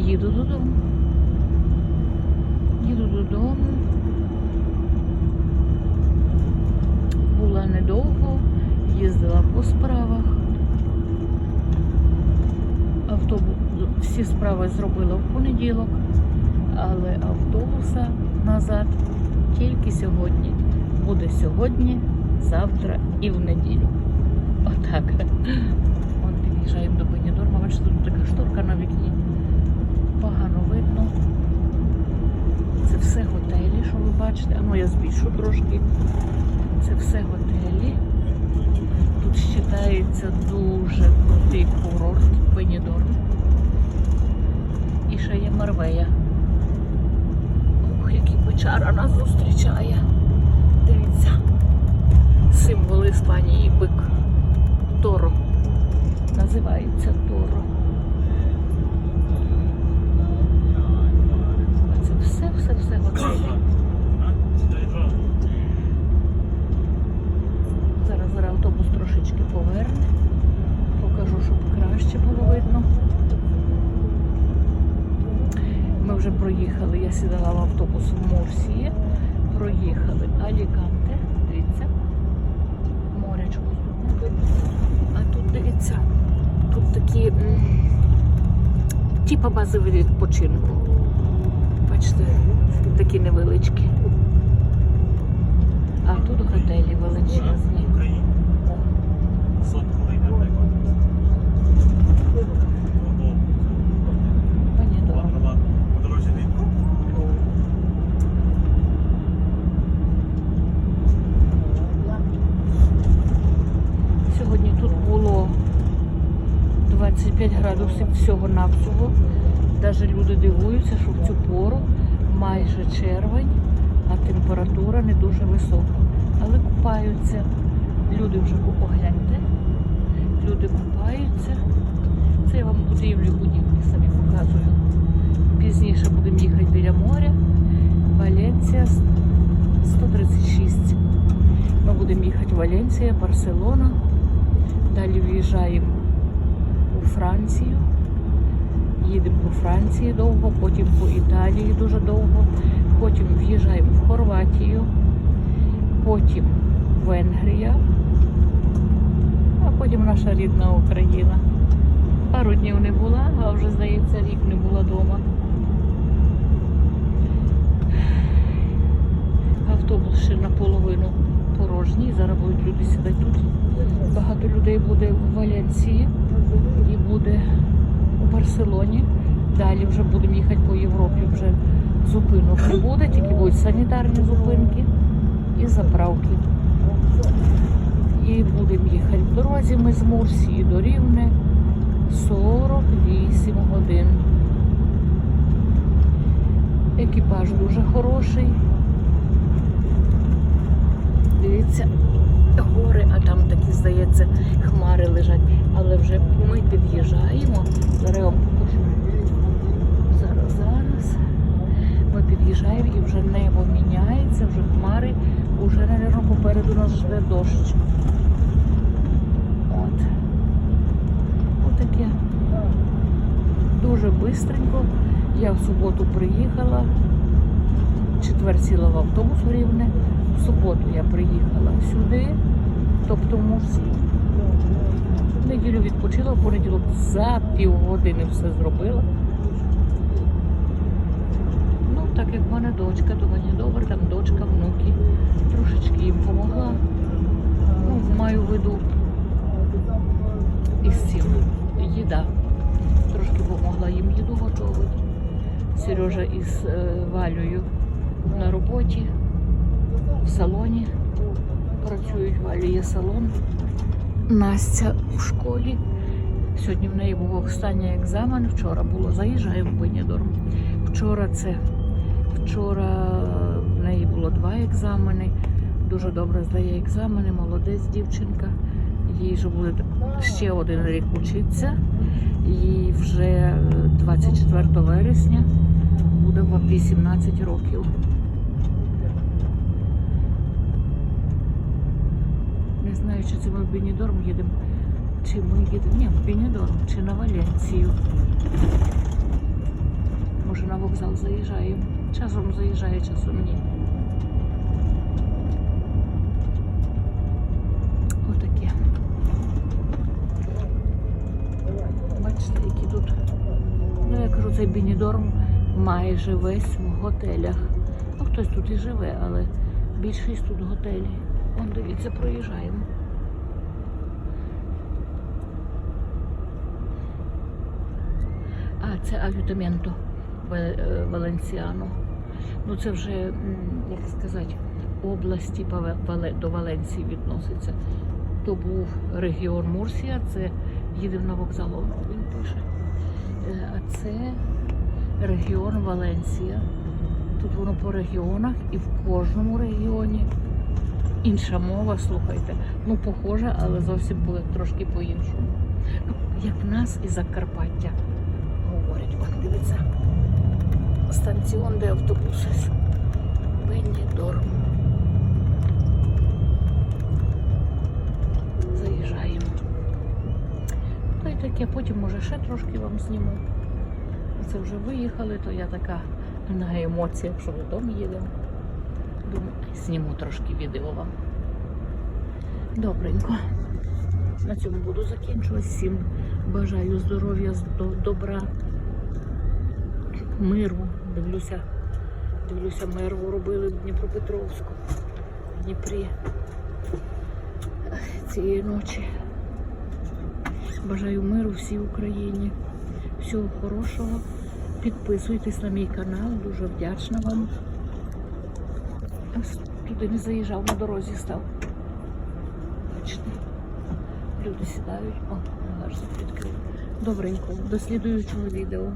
їду додому. Їду додому. Була недовго, їздила по справах. Автобус всі справи зробила в понеділок, але автобуса назад тільки сьогодні. Буде сьогодні, завтра і в неділю. Отак. От під'їжджаємо до. Бачите, тут така шторка на вікні. Погано видно. Це все готелі, що ви бачите. А ну я збільшу трошки. Це все готелі. Тут вважається дуже крутий курорт Бенідорм. І ще є Марвея. Ох, який печара нас зустрічає. Дивіться. Символ Іспанії бик. Торо. Називається Торо. А це все, все, все готелі. Зараз зараз автобус трошечки поверне. Покажу, щоб краще було видно. Ми вже проїхали, я сідала в автобус в Мурсії. Проїхали Аліканте. Дивіться. Морячко. А тут дивіться. Тут такі типа бази відпочинку. Бачите, такі невеличкі. А тут готелі величезні. О, мені дорого. Сьогодні тут було 25 градусів всього-навсього. Навіть люди дивуються, що в цю пору майже червень, а температура не дуже висока. Але купаються. Люди вже погляньте. Люди купаються. Це я вам будівлю будівлі самі показую. Пізніше будемо їхати біля моря. Валенція 136. Ми будемо їхати Валенція, Барселона. Далі в'їжджаємо Францію. Їдемо по Франції довго, потім по Італії дуже довго, потім в'їжджаємо в Хорватію, потім Венгрія, а потім наша рідна Україна. Пару днів не була, а вже, здається, рік не була вдома. Автобус ще наполовину порожній. Зараз будуть люди сідати тут. Багато людей буде в Валенції і буде у Барселоні. Далі вже будемо їхати по Європі. Вже зупинок не буде, тільки будуть санітарні зупинки і заправки. І будемо їхати в дорозі. Ми з Мурсії до Рівне 48 годин. Екіпаж дуже хороший. Дивіться, гори, а там такі, здається, хмари лежать. Але вже ми під'їжджаємо. Зараз я вам покажу. Зараз, зараз. Ми під'їжджаємо і вже небо міняється, вже хмари, вже, мабуть, попереду нас жде дощ. От. Отаке. Дуже бистренько. Я в суботу приїхала. Четвер сіла в автобус в Рівне. В суботу я приїхала сюди, тобто. В неділю відпочила, в понеділок за півгодини все зробила. Ну, так як в мене дочка, то мені добре, там дочка, внуки. Трошечки їм допомогла. Ну, маю в виду із цим. Їда. Трошки допомогла їм їду готувати. Сережа із е, Валею на роботі, в салоні працюють, Валі є салон. Настя в школі. Сьогодні в неї був останній екзамен. Вчора було заїжджаємо в Бенідорм. Вчора це вчора в неї було два екзамени. Дуже добре здає екзамени, молодець дівчинка. Їй вже буде ще один рік учитися. І вже е, 24 вересня буде 18 років. Не знаю, чи це ми в Бенідорм їдемо, чи ми їдемо. Ні, в Бенідорм, чи на Валенцію. Може на вокзал заїжджаємо. Часом заїжджає, часом ні. Отаке. Бачите, які тут. Ну, я кажу, цей Бенідорм майже весь в готелях. Ну, хтось тут і живе, але більшість тут готелі. Вон, дивіться, проїжджаємо. А, це Аютаменто Валенсіано. Ну це вже, як сказати, області до Валенції відноситься. То був регіон Мурсія, це їдемо на вокзал, він пише. Е, А це регіон Валенсія. Тут воно по регіонах і в кожному регіоні інша мова, слухайте. Ну, похоже, але зовсім буде трошки по-іншому. Ну, як в нас і Закарпаття говорять. От дивіться. Станціон, де автобуси. Бенідорм. Заїжджаємо. То й таке, потім може ще трошки вам зніму. Це вже виїхали, то я така на емоціях, що додому їдемо. Зніму трошки відео вам. Добренько. На цьому буду закінчувати. Всім бажаю здоров'я, добра, миру. Дивлюся, дивлюся, мерву робили в Дніпропетровську, в Дніпрі цієї ночі. Бажаю миру всій Україні. Всього хорошого. Підписуйтесь на мій канал, дуже вдячна вам. Туди не заїжджав, на дорозі став. Бачите, люди сідають. О, гарно відкрив. Добренько, до слідуючого відео.